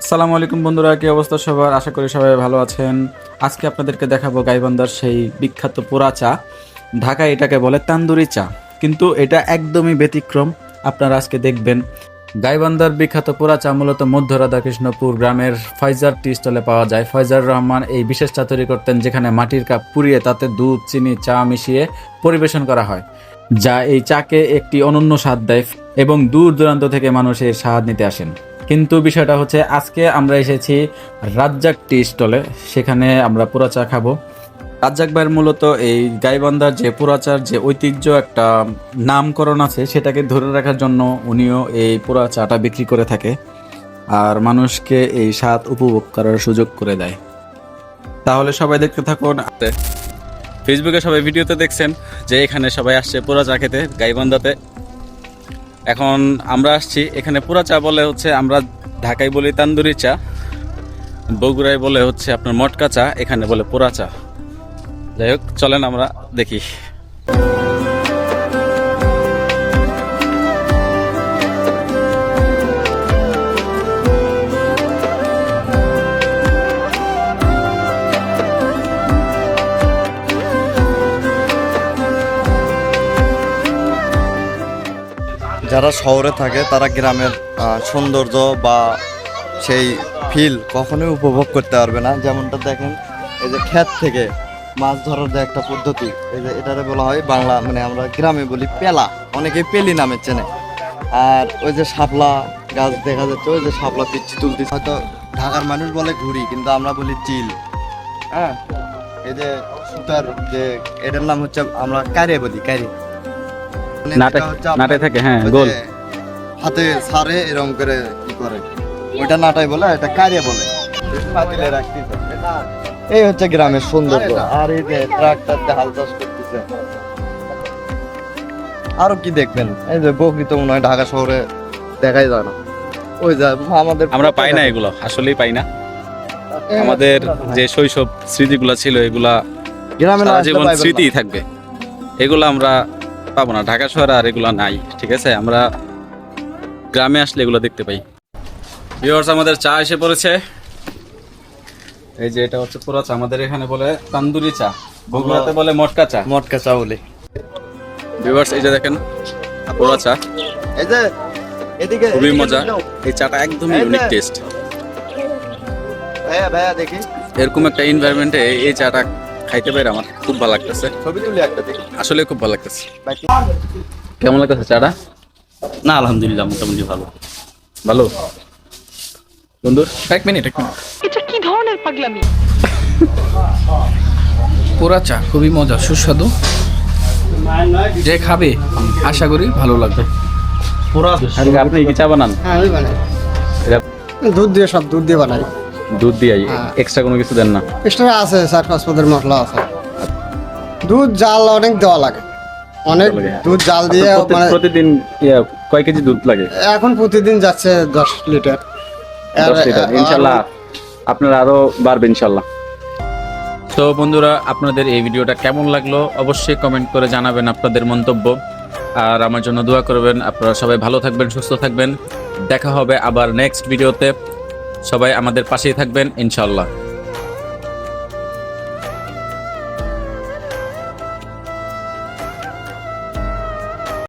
আসসালামু আলাইকুম বন্ধুরা, কি অবস্থা সবার? আশা করি সবাই ভালো আছেন। আজকে আপনাদেরকে দেখাবো গাইবান্ধার সেই বিখ্যাত পোড়া চা। ঢাকায় এটাকে বলে তান্দুরি চা। কিন্তু এটা একদমই ব্যতিক্রম, আপনারা আজকে দেখবেন। গাইবান্ধার বিখ্যাত পোড়া চা মূলত মধ্য রাধাকৃষ্ণপুর গ্রামের ফয়জার টি স্টলে পাওয়া যায়। ফয়জার রহমান এই বিশেষ চা তৈরি করতেন যেখানে মাটির কাপ পুড়িয়ে তাতে দুধ, চিনি, চা মিশিয়ে পরিবেশন করা হয়, যা এই চাকে একটি অনন্য স্বাদ দেয় এবং দূর দূরান্ত থেকে মানুষ এর স্বাদ নিতে আসেন। কিন্তু বিষয়টা হচ্ছে আজকে আমরা এসেছি রাজ্জাক টি স্টলে, সেখানে আমরা পোড়া চা খাব। রাজ্জাক ভাইয়ের মূলত এই গাইবান্ধার যে পোড়াচার যে ঐতিহ্য একটা নামকরণ আছে, সেটাকে ধরে রাখার জন্য উনিও এই পোড়া চাটা বিক্রি করে থাকে আর মানুষকে এই স্বাদ উপভোগ করার সুযোগ করে দেয়। তাহলে সবাই দেখতে থাকুন। ফেসবুকে সবাই ভিডিওতে দেখছেন যে এখানে সবাই আসছে পোড়া চা খেতে গাইবান্ধাতে। এখন আমরা আসছি, এখানে পুরা চা বলে হচ্ছে আমরা ঢাকায় বলি তান্দুরি চা, বগুড়ায় বলে হচ্ছে আপনার মটকা চা, এখানে বলে পোড়া চা। যাই হোক, চলেন আমরা দেখি। যারা শহরে থাকে, তারা গ্রামের সৌন্দর্য বা সেই ফিল কখনোই উপভোগ করতে পারবে না। যেমনটা দেখেন, এই যে ক্ষেত থেকে মাছ ধরার যে একটা পদ্ধতি, এই যে এটারে বলা হয় বাংলা মানে আমরা গ্রামে বলি পেলা। অনেকেই পেলি নামে চেনে। আর ওই যে শাপলা গাছ দেখা যাচ্ছে, ওই যে শাপলা পিচ্ছি তুলতে হয়তো ঢাকার মানুষ বলে ঘুড়ি, কিন্তু আমরা বলি চিল। হ্যাঁ? এই যে সুতার যে, এটার নাম হচ্ছে আমরা কারে বলি কারি নাটে থাকে হ্যাঁ গোল। হাতে সারে এরকম করে কি করে। ওইটা নাটাই বলে এটা কারিয়া বলে। পাতিলে এই হচ্ছে গ্রামের সৌন্দর্য। আর এই যে হাল চাষ করতেছে। আরও কি দেখবেন? এই যে বকরি তো মনে হয় ঢাকা শহরে দেখাই যায় না। ওই যে আমাদের আমরা পাই না এগুলো আসলেই পাই না। আমাদের যে শৈশব স্মৃতিগুলো ছিল এগুলা জীবন পাইবেন না। স্মৃতি থাকবে। এগুলো আমরা পাবো না। ঢাকা শহরে আর এগুলো নাই ঠিক আছে? আমরা গ্রামে আসলে এগুলো দেখতে পাই। ভিউয়ার্স আমাদের চা এসে পড়েছে। এই যে এটা হচ্ছে পুরো চা আমাদের এখানে বলে তান্দুরি চা। বগুড়াতে বলে মটকা চা। মটকা চাউলে ভিউয়ার্স এই যে দেখেন পুরো চা। এই যে এদিকে খুবই মজা। এই চাটা একদমই ইউনিক টেস্ট ভাইয়া ভাইয়া দেখি। এরকম একটা এনভায়রনমেন্টে এই চাটা খাইতে পারে আমার খুব ভালো লাগতেছে। ছবি তুলি একটা দেখি। আসলে খুব ভালো লাগতেছে। কেমন লাগতেছে চাটা? না আলহামদুলিল্লাহ মোটামুটি ভালো। ভালো? বন্ধুর? এক মিনিট এক মিনিট। এটা কি ধরনের পাগলামি? পোড়া চা খুবই মজা সুস্বাদু। যে খাবে আশা করি ভালো লাগবে। আজকে আপনি কি চা বানান? হ্যাঁ আমি বানাই। দুধ দিয়ে সব দুধ দিয়ে বানাই। দুধ দিয়ে হ্যাঁ। এক্সট্রা কোনো কিছু দেন না? এক্সট্রা আছে চার পাঁচ পদের মশলা আছে। দুধ জাল অনেক দেওয়া লাগে। অনেক দুধ জাল দিয়ে মানে প্রতিদিন কয় কেজি দুধ লাগে? এখন প্রতিদিন যাচ্ছে দশ লিটার। দশ লিটার ইনশাল্লাহ আপনার আরও বাড়বে ইনশাল্লাহ। তো বন্ধুরা আপনাদের এই ভিডিওটা কেমন লাগল অবশ্যই কমেন্ট করে জানাবেন আপনাদের মন্তব্য। আর আমার জন্য দোয়া করবেন। আপনারা সবাই ভালো থাকবেন সুস্থ থাকবেন। দেখা হবে আবার নেক্সট ভিডিওতে সবাই আমাদের পাশেই থাকবেন ইনশাল্লাহ